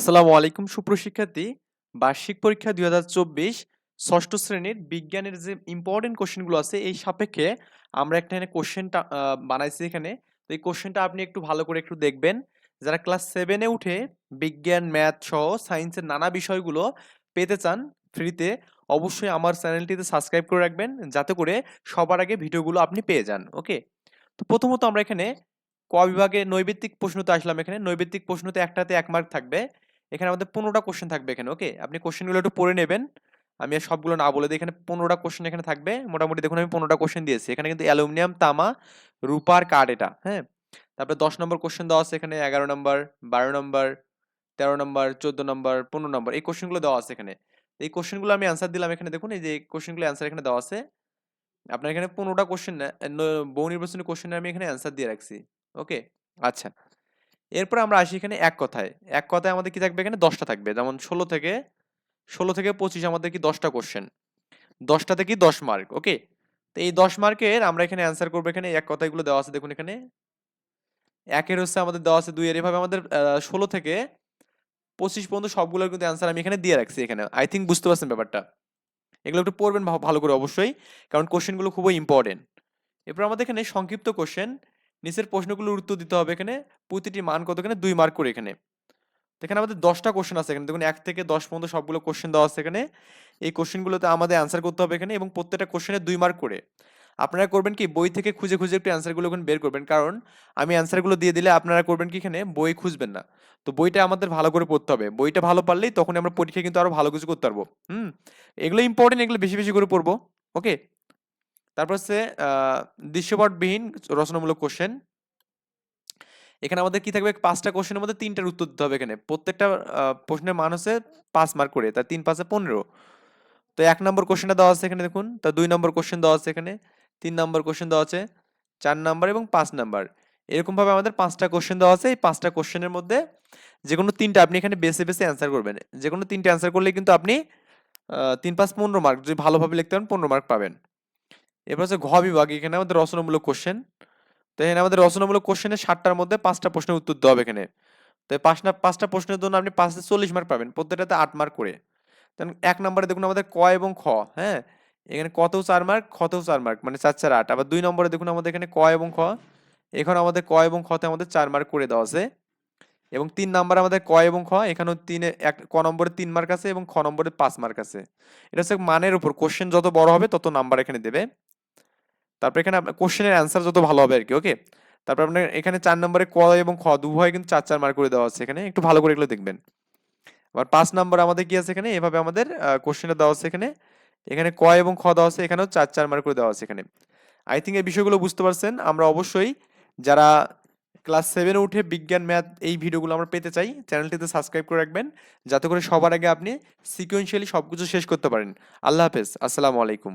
আসসালামু আলাইকুম, সুপ্রশিক্ষার্থী। বার্ষিক পরীক্ষা দুই হাজার চব্বিশ, ষষ্ঠ শ্রেণির বিজ্ঞানের যে ইম্পর্টেন্ট কোশ্চেনগুলো আছে, এই সাপেক্ষে আমরা একটা এখানে কোশ্চেনটা বানাইছি এখানে। তো এই কোশ্চেনটা আপনি একটু ভালো করে একটু দেখবেন। যারা ক্লাস সেভেনে উঠে বিজ্ঞান ম্যাথ সহ সায়েন্সের নানা বিষয়গুলো পেতে চান ফ্রিতে অবশ্যই আমার চ্যানেলটিতে সাবস্ক্রাইব করে রাখবেন। যাতে করে সবার আগে ভিডিওগুলো আপনি পেয়ে যান ওকে তো প্রথমত আমরা এখানে ক বিভাগে নৈবেত্তিক প্রশ্নতে আসলাম এখানে। নৈবেত্তিক প্রশ্নতে একটাতে এক মার্ক থাকবে। এখানে আমাদের পনেরোটা কোশ্চেন থাকবে এখানে ওকে আপনি কোশ্চেনগুলো একটু পড়ে নেবেন। আমি আর সবগুলো না বলে দিই এখানে পনেরোটা কোশ্চেন এখানে থাকবে। মোটামুটি দেখুন আমি পনেরোটা কোশ্চেন দিয়েছি। এখানে কিন্তু অ্যালুমিনিয়াম, তামা রূপার কার্ড এটা হ্যাঁ? তারপরে দশ নম্বর কোশ্চেন দেওয়া আছে এখানে, এগারো নম্বর, বারো নম্বর, তেরো নম্বর, চোদ্দ নম্বর, পনেরো নম্বর, এই কোশ্চেনগুলো দেওয়া আছে এখানে। এই কোশ্চেনগুলো আমি অ্যান্সার দিলাম এখানে দেখুন, এই যে কোশ্চেনগুলো অ্যান্সার এখানে দেওয়া আছে। আপনার এখানে পনেরোটা কোশ্চেন বহু নির্বাচনী কোশ্চেনে আমি এখানে অ্যান্সার দিয়ে রাখছি ওকে আচ্ছা। এরপর আমরা আসি এখানে এক কথায়। এক কথায় আমাদের কি থাকবে এখানে? দশটা থাকবে। যেমন ষোলো থেকে ষোলো থেকে পঁচিশ আমাদের কি দশটা কোশ্চেন দশটাতে কি দশ মার্ক ওকে তো এই দশ মার্কের আমরা এখানে অ্যান্সার করব এখানে। এক কথাগুলো দেওয়া আছে দেখুন এখানে। একের হচ্ছে আমাদের দেওয়া আছে দুইয়ের এভাবে আমাদের ষোলো থেকে পঁচিশ পর্যন্ত সবগুলোর কিন্তু অ্যান্সার আমি এখানে দিয়ে রাখছি এখানে। আই থিঙ্ক বুঝতে পারছেন ব্যাপারটা? এগুলো একটু পড়বেন ভালো করে অবশ্যই। কারণ কোশ্চেনগুলো খুবই ইম্পর্টেন্ট এরপর আমাদের এখানে সংক্ষিপ্ত কোশ্চেন নিচের প্রশ্নগুলোর উত্তর দিতে হবে এখানে। প্রতিটি মান কত এখানে? দুই মার্ক করে এখানে। এখানে আমাদের দশটা কোশ্চেন আছে এখানে। দেখুন, এক থেকে দশ পর্যন্ত সবগুলো কোশ্চেন দেওয়া আছে এখানে। এই কোশ্চেনগুলোতে আমাদের অ্যান্সার করতে হবে এখানে এবং প্রত্যেকটা কোশ্চেনে দুই মার্ক করে। আপনারা করবেন কি? বই থেকে খুঁজে খুঁজে একটু অ্যান্সারগুলো এখানে বের করবেন। কারণ আমি অ্যান্সারগুলো দিয়ে দিলে আপনারা করবেন কি এখানে? বই খুঁজবেন না। তো বইটা আমাদের ভালো করে পড়তে হবে। বইটা ভালো পারলেই তখন আমরা পরীক্ষায় কিন্তু আরও ভালো কিছু করতে পারব। হুম? এগুলো ইম্পর্টেন্ট এগুলো বেশি বেশি করে পড়ব। ওকে তারপর হচ্ছে দৃশ্যপটবিহীন রচনামূলক কোশ্চেন এখানে আমাদের কি থাকবে? পাঁচটা কোশ্চেনের মধ্যে তিনটার উত্তর দিতে হবে এখানে। প্রত্যেকটা প্রশ্নের মান হচ্ছে পাঁচ মার্ক করে। তার তিন, পাঁচে পনেরো। তো এক নম্বর কোশ্চেনটা দেওয়া আছে এখানে দেখুন। তা দুই নম্বর কোশ্চেন দেওয়া আছে এখানে। তিন নম্বর কোশ্চেন দেওয়া আছে। চার নাম্বার এবং পাঁচ নাম্বার। এরকমভাবে আমাদের পাঁচটা কোশ্চেন দেওয়া আছে। এই পাঁচটা কোশ্চেনের মধ্যে যে কোনো তিনটা আপনি এখানে বেছে বেছে অ্যান্সার করবেন। যে কোনো তিনটে অ্যান্সার করলে কিন্তু আপনি তিন, পাঁচ, পনেরো মার্ক যদি ভালোভাবে লিখতে পারেন, পনেরো মার্ক পাবেন। এরপর হচ্ছে ঘ বিভাগ, এখানে আমাদের রচনামূলক কোশ্চেন তো এখানে আমাদের রচনামূলক কোশ্চেনের ষাটটার মধ্যে পাঁচটা প্রশ্নের উত্তর দেওয়া হবে এখানে। তো পাঁচটা পাঁচটা প্রশ্নের জন্য আপনি পাঁচে চল্লিশ মার্ক পাবেন, প্রত্যেকটাতে আট মার্ক করে। এক নম্বরে দেখুন আমাদের ক এবং খ হ্যাঁ? এখানে কতেও চার মার্ক খতেও চার মার্ক মানে চার চার, আট। আবার দুই নম্বরে দেখুন আমাদের এখানে ক এবং খ, এখানে আমাদের ক এবং খতে আমাদের চার মার্ক করে দেওয়া আছে। এবং তিন নাম্বার আমাদের ক এবং খ, এখানেও তিনে, এক, ক নম্বরে তিন মার্ক আছে এবং খ নম্বরে পাঁচ মার্ক আছে। এটা হচ্ছে মানের উপর কোশ্চেন যত বড় হবে তত নাম্বার এখানে দেবে। তারপর এখানে আপনার কোশ্চেনের অ্যান্সার যত ভালো হবে আর কি ওকে তারপর আপনার এখানে চার নম্বরে ক এবং খ দুভয় কিন্তু চার চার মার্ক করে দেওয়া আছে এখানে, একটু ভালো করে এগুলো দেখবেন। আবার পাঁচ নম্বর আমাদের কি আছে এখানে? এভাবে আমাদের কোশ্চেনটা দেওয়া আছে এখানে। এখানে ক এবং খ দেওয়া আছে, এখানেও চার চার মার্ক করে দেওয়া আছে এখানে। আই থিঙ্ক এই বিষয়গুলো বুঝতে পারছেন। আমরা অবশ্যই যারা ক্লাস সেভেনে উঠে বিজ্ঞান ম্যাথ এই ভিডিওগুলো আমরা পেতে চাই চ্যানেলটিতে সাবস্ক্রাইব করে রাখবেন। যাতে করে সবার আগে আপনি সিকুয়েন্সিয়ালি সব কিছু শেষ করতে পারেন। আল্লাহ হাফেজ। আসসালামু আলাইকুম।